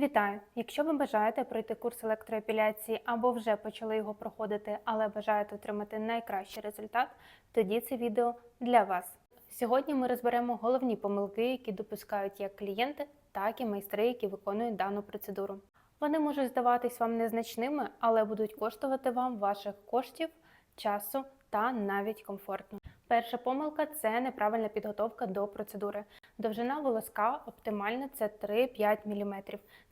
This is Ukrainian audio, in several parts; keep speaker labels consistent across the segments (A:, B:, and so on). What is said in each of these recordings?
A: Вітаю! Якщо ви бажаєте пройти курс електроепіляції або вже почали його проходити, але бажаєте отримати найкращий результат, тоді це відео для вас. Сьогодні ми розберемо головні помилки, які допускають як клієнти, так і майстри, які виконують дану процедуру. Вони можуть здаватись вам незначними, але будуть коштувати вам ваших коштів, часу та навіть комфортно. Перша помилка це неправильна підготовка до процедури. Довжина волоска оптимальна це 3-5 мм.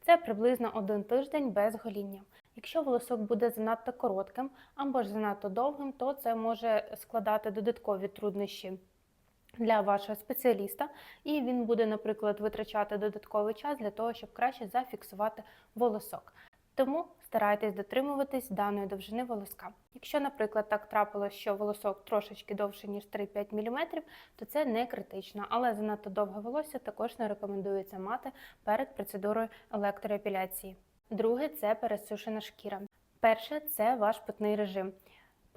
A: Це приблизно один тиждень без гоління. Якщо волосок буде занадто коротким або ж занадто довгим, то це може складати додаткові труднощі для вашого спеціаліста, і він буде, наприклад, витрачати додатковий час для того, щоб краще зафіксувати волосок. Тому старайтесь дотримуватись даної довжини волоска. Якщо, наприклад, так трапилось, що волосок трошечки довше, ніж 3-5 мм, то це не критично, але занадто довге волосся також не рекомендується мати перед процедурою електроепіляції. Друге це пересушена шкіра. Перше це ваш питний режим.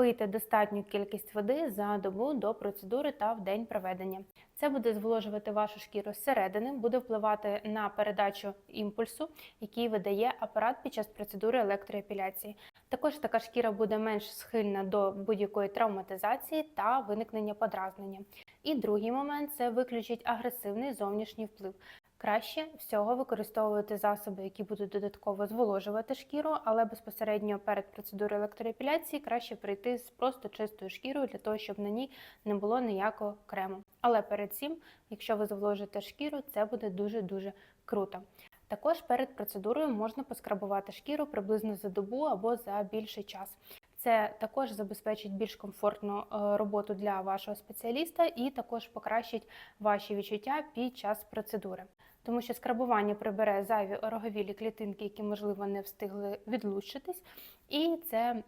A: Пийте достатню кількість води за добу до процедури та в день проведення. Це буде зволожувати вашу шкіру зсередини, буде впливати на передачу імпульсу, який видає апарат під час процедури електроепіляції. Також така шкіра буде менш схильна до будь-якої травматизації та виникнення подразнення. І другий момент це виключить агресивний зовнішній вплив. Краще всього використовувати засоби, які будуть додатково зволожувати шкіру, але безпосередньо перед процедурою електроепіляції краще прийти з просто чистою шкірою для того, щоб на ній не було ніякого крему. Але перед цим, якщо ви зволожите шкіру, це буде дуже-дуже круто. Також перед процедурою можна поскрабувати шкіру приблизно за добу або за більший час. Це також забезпечить більш комфортну е, роботу для вашого спеціаліста і також покращить ваші відчуття під час процедури. Тому що скрабування прибере зайві ороговілі клітинки, які, можливо, не встигли відлучитись, і це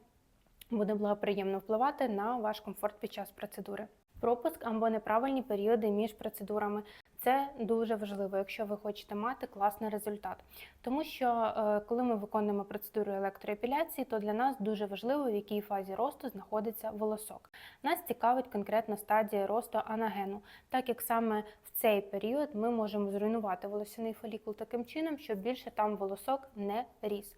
A: буде благоприємно впливати на ваш комфорт під час процедури. Пропуск або неправильні періоди між процедурами це дуже важливо, якщо ви хочете мати класний результат. Тому що е, коли ми виконуємо процедуру електроепіляції, то для нас дуже важливо, в якій фазі росту знаходиться волосок. Нас цікавить конкретна стадія росту анагену, так як саме в цей період ми можемо зруйнувати волосяний фолікул таким чином, щоб більше там волосок не ріс.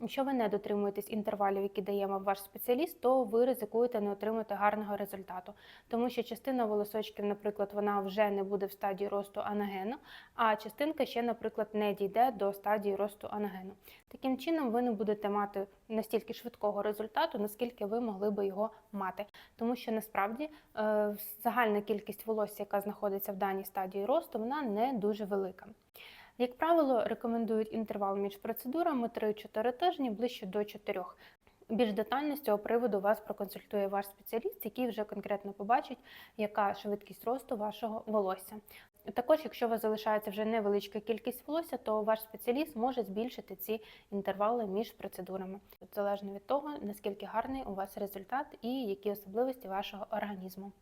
A: Якщо ви не дотримуєтесь інтервалів, які дає вам ваш спеціаліст, то ви ризикуєте не отримати гарного результату, тому що частина волосочків, наприклад, вона вже не буде в стадії росту анагену, а частинка ще, наприклад, не дійде до стадії росту анагену. Таким чином, ви не будете мати настільки швидкого результату, наскільки ви могли би його мати, тому що насправді е, загальна кількість волосся, яка знаходиться в даній стадії росту, вона не дуже велика. Як правило, рекомендують інтервал між процедурами 3-4 тижні ближче до 4. Більш детально з цього приводу вас проконсультує ваш спеціаліст, який вже конкретно побачить, яка швидкість росту вашого волосся. Також, якщо у вас залишається вже невеличка кількість волосся, то ваш спеціаліст може збільшити ці інтервали між процедурами, залежно від того, наскільки гарний у вас результат і які особливості вашого організму.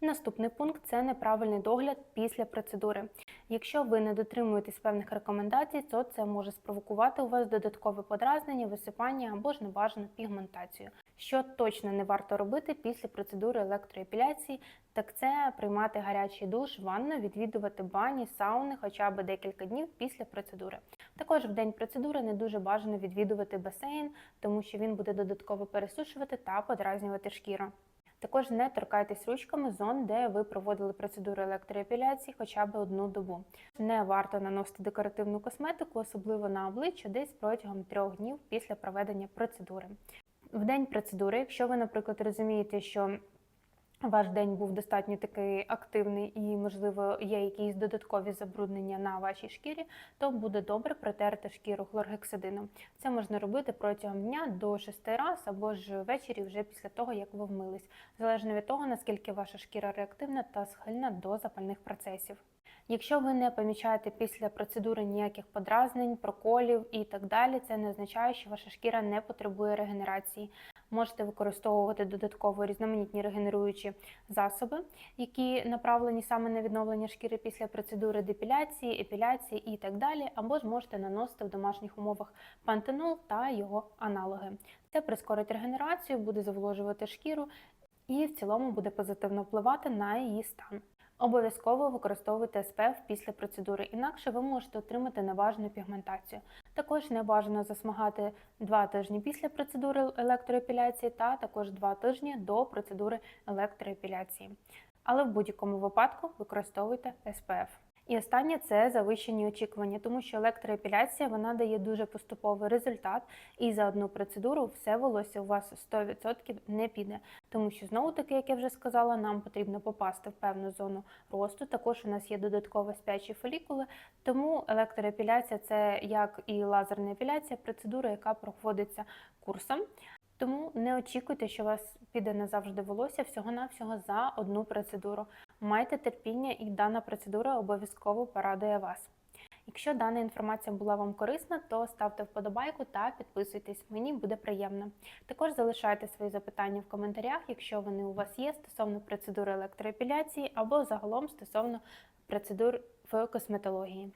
A: Наступний пункт це неправильний догляд після процедури. Якщо ви не дотримуєтесь певних рекомендацій, то це може спровокувати у вас додаткове подразнення, висипання або ж небажану пігментацію. Що точно не варто робити після процедури електроепіляції, так це приймати гарячий душ, ванну, відвідувати бані, сауни хоча б декілька днів після процедури. Також в день процедури не дуже бажано відвідувати басейн, тому що він буде додатково пересушувати та подразнювати шкіру. Також не торкайтесь ручками зон, де ви проводили процедуру електроепіляції хоча б одну добу. Не варто наносити декоративну косметику, особливо на обличчя, десь протягом трьох днів після проведення процедури. В день процедури, якщо ви, наприклад, розумієте, що ваш день був достатньо такий активний і, можливо, є якісь додаткові забруднення на вашій шкірі, то буде добре протерти шкіру хлоргексидином. Це можна робити протягом дня до 6 разів або ж ввечері, вже після того, як ви вмились, залежно від того, наскільки ваша шкіра реактивна та схильна до запальних процесів. Якщо ви не помічаєте після процедури ніяких подразнень, проколів і так далі, це не означає, що ваша шкіра не потребує регенерації. Можете використовувати додатково різноманітні регенеруючі засоби, які направлені саме на відновлення шкіри після процедури депіляції, епіляції і так далі, або ж можете наносити в домашніх умовах пантенол та його аналоги. Це прискорить регенерацію, буде заволожувати шкіру і в цілому буде позитивно впливати на її стан. Обов'язково використовуйте СПФ після процедури, інакше ви можете отримати неважну пігментацію. Також не бажано засмагати 2 тижні після процедури електроепіляції та також 2 тижні до процедури електроепіляції. Але в будь-якому випадку використовуйте SPF. І останнє це завищені очікування, тому що електроепіляція вона дає дуже поступовий результат, і за одну процедуру все волосся у вас 100% не піде. Тому що знову таки, як я вже сказала, нам потрібно попасти в певну зону росту. Також у нас є додатково спячі фолікули, тому електроепіляція це як і лазерна епіляція, процедура, яка проходиться курсом. Тому не очікуйте, що у вас піде назавжди волосся всього-навсього за одну процедуру. Майте терпіння, і дана процедура обов'язково порадує вас. Якщо дана інформація була вам корисна, то ставте вподобайку та підписуйтесь, мені буде приємно. Також залишайте свої запитання в коментарях, якщо вони у вас є стосовно процедури електроепіляції або загалом стосовно процедур в косметології.